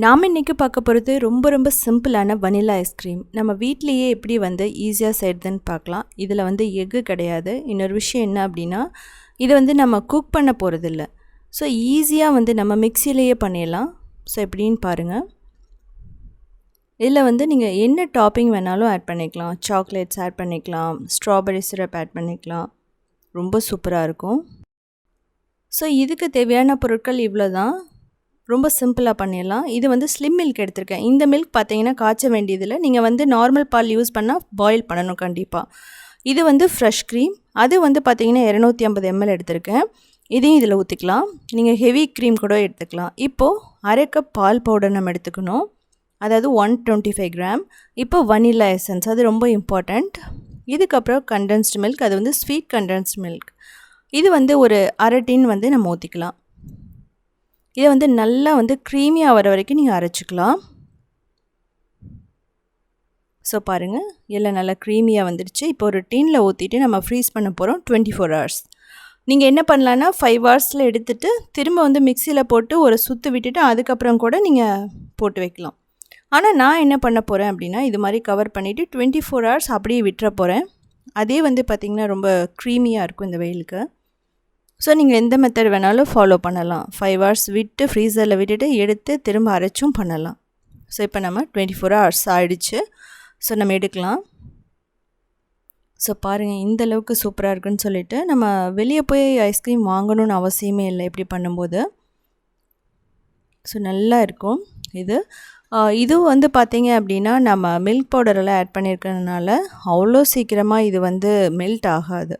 நாம் இன்றைக்கி பார்க்க போகிறது ரொம்ப ரொம்ப சிம்பிளான வனிலா ஐஸ்கிரீம் நம்ம வீட்லேயே எப்படி வந்து ஈஸியாக செய்கிறதுன்னு பார்க்கலாம். இதில் வந்து எக்கு கிடையாது. இன்னொரு விஷயம் என்ன அப்படின்னா இதை வந்து நம்ம குக் பண்ண போகிறதில்ல ஸோ ஈஸியாக வந்து நம்ம மிக்சிலேயே பண்ணிடலாம். ஸோ எப்படின்னு பாருங்கள் இதில் வந்து நீங்கள் என்ன டாப்பிங் வேணாலும் ஆட் பண்ணிக்கலாம். சாக்லேட்ஸ் ஆட் பண்ணிக்கலாம். ஸ்ட்ராபெரி சிரப் ஆட் பண்ணிக்கலாம். ரொம்ப சூப்பராக இருக்கும். ஸோ இதுக்கு தேவையான பொருட்கள் இவ்வளோ தான் ரொம்ப சிம்பிளாக பண்ணிடலாம். இது வந்து ஸ்லிம் மில்க் எடுத்திருக்கேன். இந்த மில்க் பார்த்தீங்கன்னா காய்ச்ச வேண்டியதில்லை. நீங்கள் வந்து நார்மல் பால் யூஸ் பண்ணால் பாயில் பண்ணணும் கண்டிப்பாக இது வந்து ஃப்ரெஷ் க்ரீம் அது வந்து பார்த்தீங்கன்னா இரநூத்தி ஐம்பது எம்எல் எடுத்திருக்கேன். இதையும் இதில் ஊற்றிக்கலாம் நீங்கள் ஹெவி க்ரீம் கூட எடுத்துக்கலாம். இப்போது அரை கப் பால் பவுடர் நம்ம எடுத்துக்கணும். அதாவது ஒன் டுவெண்ட்டி ஃபைவ் கிராம் இப்போ வனிலா எசன்ஸ் அது ரொம்ப இம்பார்ட்டண்ட் இதுக்கப்புறம் கண்டென்ஸ்டு மில்க் அது வந்து ஸ்வீட் கண்டென்ஸ்டு மில்க் இது வந்து ஒரு அரை டின் வந்து நம்ம ஊற்றிக்கலாம் இதை வந்து நல்லா வந்து க்ரீமியாக வர வரைக்கும் நீங்கள் அரைச்சிக்கலாம். ஸோ பாருங்கள் எல்லாம் நல்லா க்ரீமியாக வந்துடுச்சு. இப்போ ஒரு டீனில் ஊற்றிட்டு நம்ம ஃப்ரீஸ் பண்ண போகிறோம் டுவெண்ட்டி ஃபோர் ஹவர்ஸ் நீங்கள் என்ன பண்ணலான்னா ஃபைவ் ஹவர்ஸில் எடுத்துகிட்டு திரும்ப வந்து மிக்சியில் போட்டு ஒரு சுற்று விட்டுட்டு அதுக்கப்புறம் கூட நீங்கள் போட்டு வைக்கலாம். ஆனால் நான் என்ன பண்ண போகிறேன் அப்படின்னா இது மாதிரி கவர் பண்ணிவிட்டு டுவெண்ட்டி ஃபோர் ஹவர்ஸ் அப்படியே விட்டுற போகிறேன் அதே வந்து பார்த்திங்கன்னா ரொம்ப க்ரீமியாக இருக்கும் இந்த வெயிலுக்கு. ஸோ நீங்கள் எந்த மெத்தட் வேணாலும் ஃபாலோ பண்ணலாம். ஃபைவ் ஹவர்ஸ் விட்டு ஃப்ரீசரில் விட்டுட்டு எடுத்து திரும்ப அரைச்சும் பண்ணலாம். ஸோ இப்போ நம்ம டுவெண்ட்டி ஃபோர் ஹவர்ஸ் ஆகிடுச்சு ஸோ நம்ம எடுக்கலாம். ஸோ பாருங்கள் இந்த அளவுக்கு சூப்பராக இருக்குன்னு சொல்லிட்டு நம்ம வெளியே போய் ஐஸ்கிரீம் வாங்கணும்னு அவசியமே இல்லை இப்படி பண்ணும்போது. ஸோ நல்லா இருக்கும் இது. இதுவும் வந்து பார்த்திங்க அப்படின்னா நம்ம மில்க் பவுடரெல்லாம் ஆட் பண்ணியிருக்கிறதுனால அவ்வளோ சீக்கிரமாக இது வந்து மெல்ட் ஆகாது.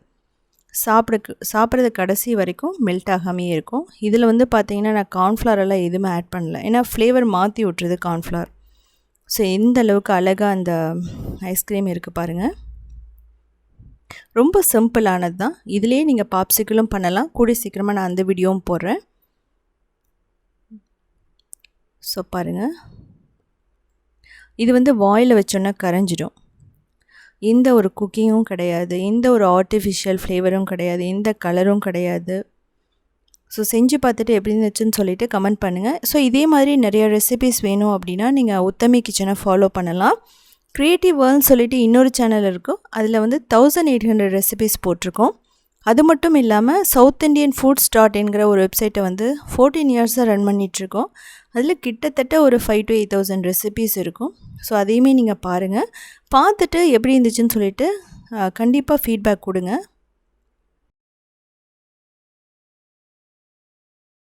சாப்பிட சாப்பிட்றது கடைசி வரைக்கும் மெல்ட் ஆகாமே இருக்கும். இதில் வந்து பார்த்திங்கன்னா நான் கார்ன்ஃப்ளவர் எல்லாம் எதுவுமே ஆட் பண்ணல. ஏன்னா ஃப்ளேவர் மாற்றி விட்டுறது கார்ன்ஃப்ளவர் ஸோ எந்த அளவுக்கு அழகாக அந்த ஐஸ்கிரீம் இருக்குது பாருங்கள் ரொம்ப சிம்பிளானது தான். இதுலேயே நீங்கள் பாப்சிக்கிளும் பண்ணலாம். கூடிய சீக்கிரமாக நான் அந்த வீடியோவும் போடுறேன். ஸோ பாருங்கள் இது வந்து வாயில் வச்சோன்னா கரைஞ்சிடும். எந்த ஒரு குக்கிங்கும் கிடையாது எந்த ஒரு ஆர்டிஃபிஷியல் ஃப்ளேவரும் கிடையாது எந்த கலரும் கிடையாது. ஸோ செஞ்சு பார்த்துட்டு எப்படி இருந்துச்சுன்னு சொல்லிவிட்டு கமெண்ட் பண்ணுங்கள் ஸோ இதே மாதிரி நிறைய ரெசிபிஸ் வேணும் அப்படின்னா நீங்கள் உத்தமி கிச்சனை ஃபாலோ பண்ணலாம். க்ரியேட்டிவ் வேர்ல்னு சொல்லிட்டு இன்னொரு சேனல் இருக்கும். அதில் வந்து தௌசண்ட் எயிட் ஹண்ட்ரட் ரெசிபிஸ் போட்டிருக்கோம். அது மட்டும் இல்லாமல் சவுத் இண்டியன் ஃபுட்ஸ் டாட் என்கிற ஒரு வெப்சைட்டை வந்து ஃபோர்டீன் இயர்ஸாக ரன் பண்ணிகிட்ருக்கோம் அதில் கிட்டத்தட்ட ஒரு five to eight thousand recipes இருக்கும். ஸோ அதையுமே நீங்கள் பாருங்கள் பார்த்துட்டு எப்படி இருந்துச்சுன்னு சொல்லிவிட்டு கண்டிப்பாக ஃபீட்பேக் கொடுங்க.